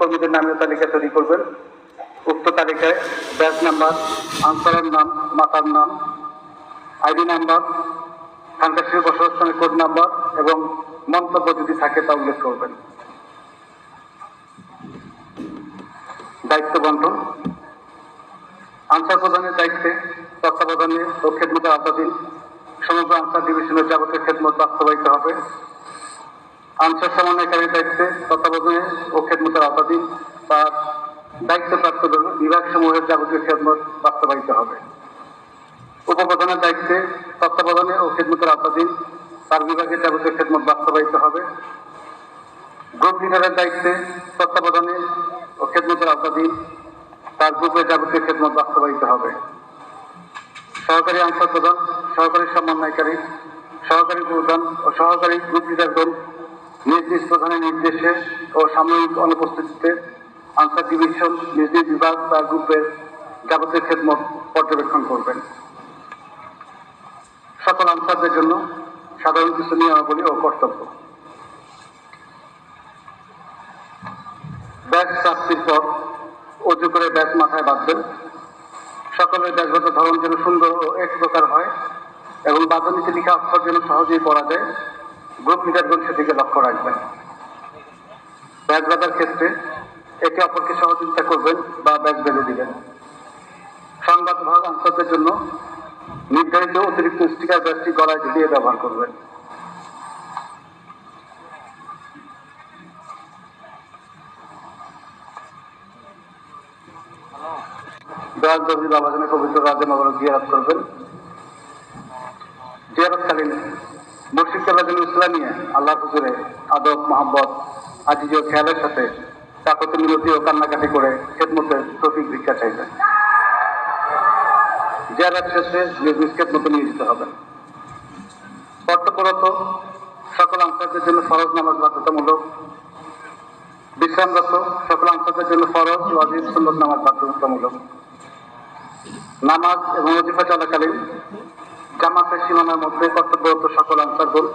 কর্মীদের নামের তালিকা তৈরি করবেন। উক্ত তালিকায় ব্যাচ নাম্বার, আনসারের নাম, মাতার নাম, আইডি নাম্বার খানকাশির বসবাসস্থানের কোড নাম্বার এবং মন্তব্য যদি থাকে তা উল্লেখ করবেন। দায়িত্ব বন্টন আনসার প্রধানের দায়িত্বে তত্ত্বাবধানে ও খেদমতে আওতাধীন সমগ্র আনসার ডিভিশনের যাবতীয় খেদমত বাস্তবায়িত হবে। আনসার সমন্বয়কারীর দায়িত্বে তত্ত্বাবধানে ও খেদমতের আওতাধীন তার দায়িত্বপ্রাপ্ত বিভাগ সমূহের যাবতীয় খেদমত বাস্তবায়িত হবে। উপপ্রধানের দায়িত্বে তত্ত্বাবধানে ও খেদমতের আওতাধীন তার বিভাগের যাবতীয় খেদমত বাস্তবায়িত হবে। গ্রুপ লিডারের দায়িত্বে তত্ত্বাবধানে ও খেদমতের আওতাধীন তার গ্রুপের যাবতীয় খেদমত বাস্তবায়িত হবে। সহকারী আনসার প্রধান সহকারী সমন্বয়কারী, সহকারী প্রধান ও সহকারী গ্রুপ লিডারগণ নিজ নিজ প্রধানের নির্দেশে ও সাময়িক অনুপস্থিতিতে আনসার ডিভিশন, নিজ নিজ বিভাগ বা গ্রুপের যাবতীয় খেদমত পর্যবেক্ষণ করবেন। সকল আনসারদের জন্য সাধারণ কিছু নিয়মাবলী ও কর্তব্য। ব্যাগ প্রাপ্তির পর অজু করে ব্যাগ মাথায় বাঁধবেন। সকলের ব্যাসগত ধরন যেন সুন্দর ও এক প্রকার হয় এবং বাঁধনীতে লিখা অক্ষর যেন সহজেই পড়া যায়। গ্রুপ লিডারগণ সেদিকে লক্ষ্য রাখবেন। ব্যাগ বাঁধার ক্ষেত্রে একে অপরকে সহযোগিতা করবেন বা ব্যাগ বেঁধে দিবেন। সংবাদ ভাগ আনসারদের জন্য নির্ধারিত অতিরিক্ত স্টিকার ব্যাগটি গলায় ঝুলিয়ে ব্যবহার করবেন। দয়াল দর্জি বাবাজানের পবিত্র রাজে নগর জিয়ারত করবেন। জিয়ারতকালীন কালাদিন ইসলামিয়া আল্লাহ হুজুরে, আদব মোহাম্মদ আজিজ খেয়ালের সাথে কাকতে মিনতি ও কান্নাকাটি করে খেদমতের তফিক ভিক্ষা চাইবেন। জিয়ারত শেষে নিজ নিজ খেদমতে নিয়োজিত হবেন কর্তব্যরত সকল আনসারদের জন্য ফরজ নামাজ বাধ্যতামূলক। বিশ্রামরত সকল আনসারদের জন্য ফরজ, ওয়াজিব, সুন্নত নামাজ বাধ্যতামূলক। নামাজ এবং ওজিফা চলাকালীন জামাতের সীমানার মধ্যে কর্তব্যরত সকল আনসারগণ,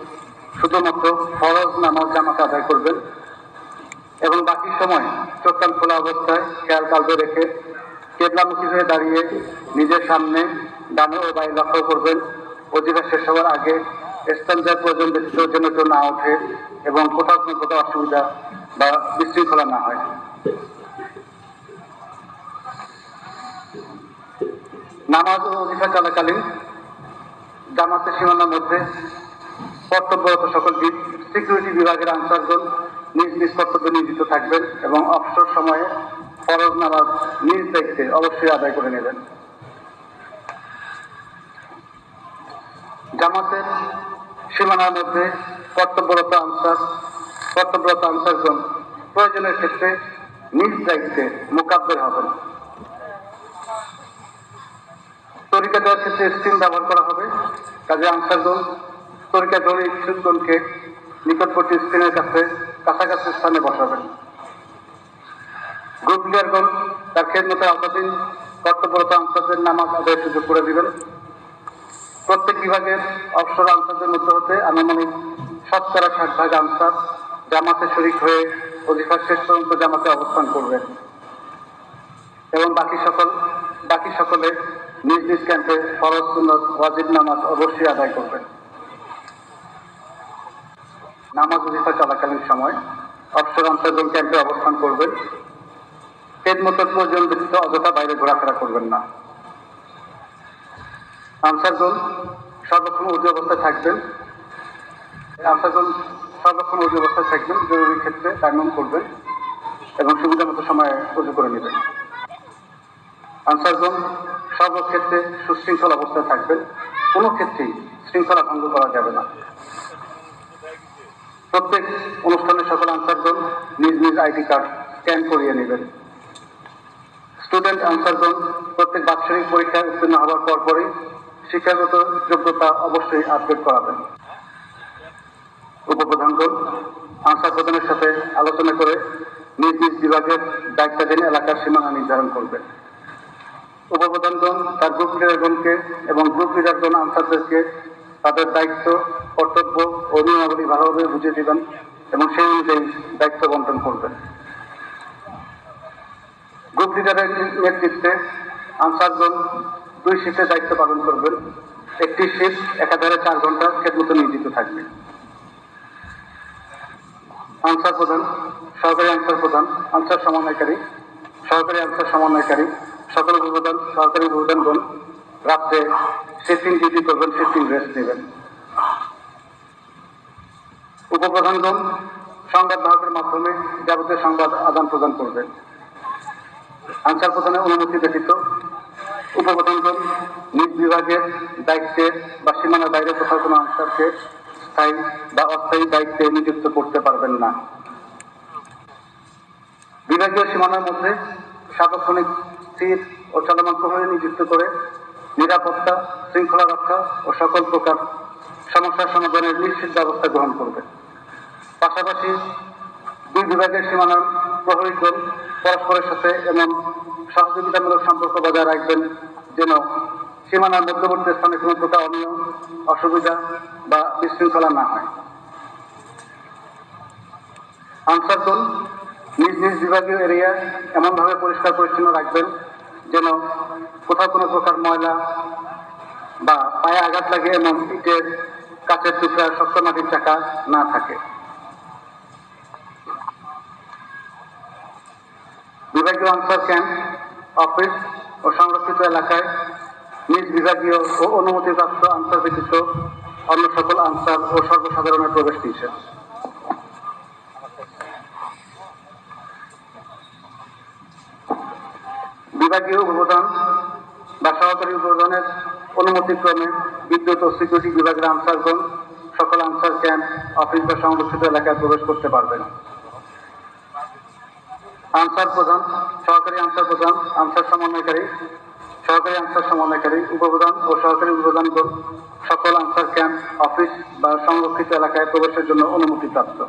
শুধুমাত্র ফরজ নামাজ জামাতে আদায় করবেন এবং বাকি সময় চোখ কান খোলা অবস্থায় খেয়াল কালবে রেখে কেবলামুখী হয়ে দাঁড়িয়ে নিজের সামনে ডানে ও বাই লক্ষ্য করবেন। অজিফা শেষ হওয়ার আগে স্থানজার প্রয়োজন ব্যতীত যেন কেউ না ওঠে এবং কোথাও কোনো কোথাও অসুবিধা বা বিশৃঙ্খলা না হয়। নামাজ ও অধিকার চলাকালীন জামাতের সীমানার মধ্যে কর্তব্যরত সকল সিকিউরিটি বিভাগের আনসারগণ নিজ নিজ কর্তব্যে নিয়োজিত থাকবেন এবং অবসর সময়ে ফরজ নামাজ নিজ দায়িত্বে অবশ্যই আদায় করে নেবেন। জামাতের সীমানার মধ্যে কর্তব্যরত আনসার কর্তব্যরত আনসারগণ প্রয়োজনের ক্ষেত্রে নিজ দায়িত্বে মোকাব্বের হবেন। তরিকা দেওয়ার ক্ষেত্রে স্ক্রিন ব্যবহার করা হবে। কাজে আনসারগণ তরিকা ধরে ইচ্ছুকগণকে নিকটবর্তী স্ক্রিনের কাছে, কাছাকাছি স্থানে বসাবেন। গ্রুপ লিডারগণ তার খেদমতে আওতাধীন কর্তব্যরত আনসারদের নামাজ আদায়ের সুযোগ করে দিবেন। প্রত্যেক বিভাগের অবসর আনসারদের মধ্যে হতে আনুমানিক শতকরা ষাট ভাগ আনসার জামাতে শরিক হয়ে অধিকার শেষ পর্যন্ত জামাতে অবস্থান করবেন। এবং বাকি সকল বাকি সকলে নিজ নিজ ক্যাম্পে ফরজ সুন্নত, ওয়াজিব নামাজ অবশ্যই আদায় করবেন। নামাজ অধিকার চলাকালীন সময় অবসর আনসারগণ ক্যাম্পে অবস্থান করবেন। খেদমতের প্রয়োজন ব্যতীত অযথা বাইরে ঘোরাফেরা করবেন না। আনসারগণ সর্বক্ষণ উজু অবস্থায় থাকবেন। আনসারগণ সর্বক্ষণ উজু অবস্থায় থাকবেন। জরুরি ক্ষেত্রে টাইম করবেন এবং সুবিধা মতো সময়ে উজু করে নেবেন। আনসারগণ সর্বক্ষেত্রে সুশৃঙ্খল অবস্থায় থাকবেন। কোনো ক্ষেত্রেই শৃঙ্খলা ভঙ্গ করা যাবে না। প্রত্যেক অনুষ্ঠানে সকল আনসারগণ নিজ নিজ আইডি কার্ড স্ক্যান করিয়ে নেবেন। স্টুডেন্ট আনসারগণ প্রত্যেক বাৎসরিক পরীক্ষায় উত্তীর্ণ হওয়ার পরপরই শিক্ষাগত যোগ্যতা অবশ্যই আপডেট করাবেন। উপপ্রধানগণ, আনসার প্রধানের সাথে আলোচনা করে নিজ নিজ বিভাগের দায়িত্বাধীন এলাকার সীমানা নির্ধারণ করবেন। উপপ্রধানগণ, তার গ্রুপ লিডারগণকে এবং গ্রুপ লিডারগণ আনসারদেরকে তাদের দায়িত্ব, কর্তব্য ও নিয়মাবলী ভালোভাবে বুঝিয়ে দিবেন এবং সেই অনুযায়ী দায়িত্ব বন্টন করবেন। গ্রুপ লিডারের নেতৃত্বে আনসারগণ দুই শিফটে দায়িত্ব পালন করবেন। একটি শিফট একাধারে চার ঘণ্টা খেদমতো নিয়োজিত থাকবে। আনসার প্রধান, সহকারী আনসার প্রধান, আনসার সমন্বয়কারী, সহকারী আনসার সমন্বয়কারী সকল উপপ্রধান সহকারী উপপ্রধানগণ রাত্রে শিফটিং ডিউটি করবেন শিফটিং রেস্ট নেবেন। উপপ্রধানগণ সংবাদ বাহকের মাধ্যমে যাবতীয় সংবাদ আদান প্রদান করবেন আনসার প্রদানের অনুমতি ব্যতীত উপপ্রধানগণ নিজ বিভাগের দায়িত্বে বা সীমানার বাইরে কোথাও কোনো আনসারকে স্থায়ী বা অস্থায়ী দায়িত্বে নিযুক্ত করতে পারবেন না। বিভাগীয় সীমানার মধ্যে সার্বক্ষণিক স্থির ও চলমান প্রহরী নিযুক্ত করে নিরাপত্তা, শৃঙ্খলা রক্ষা ও সকল প্রকার সমস্যার সমাধানের নিশ্চিত ব্যবস্থা গ্রহণ করবে। পাশাপাশি দুই বিভাগের সীমানার প্রহরীগণ পরস্পরের সাথে এমন সহযোগিতামূলক সম্পর্ক বজায় রাখবেন যেন সীমানার মধ্যবর্তী স্থানে কোনো প্রকার অনিয়ম, অসুবিধা বা বিশৃঙ্খলা না হয়। আনসারগণ নিজ নিজ বিভাগীয় এরিয়া এমনভাবে পরিষ্কার পরিচ্ছন্ন রাখবেন যেন কোথাও কোনো প্রকার ময়লা বা পায়ে আঘাত লাগে এমন ইটের কাছের টুকরা, শক্ত মাটির চাকা না থাকে। বিভাগীয় আনসার ক্যাম্প, অফিস ও সংরক্ষিত এলাকায় নিজ বিভাগীয় ও অনুমতিপ্রাপ্ত আনসার ব্যতীত অন্য সকল আনসার ও সর্বসাধারণের প্রবেশ নিষেধ। বিভাগীয় উপপ্রধান বা সহকারী উপপ্রধানের অনুমতিক্রমে বিদ্যুৎ ও সিকিউরিটি বিভাগের আনসারগণ সকল আনসার ক্যাম্প, অফিস বা সংরক্ষিত এলাকায় প্রবেশ করতে পারবেন আনসার প্রধান, সহকারী আনসার প্রধান, আনসার সমন্বয়কারী, সহকারী আনসার সমন্বয়কারী, উপপ্রধান ও সহকারী উপপ্রধানগণ সকল আনসার ক্যাম্প, অফিস বা সংরক্ষিত এলাকায় প্রবেশের জন্য অনুমতিপ্রাপ্ত।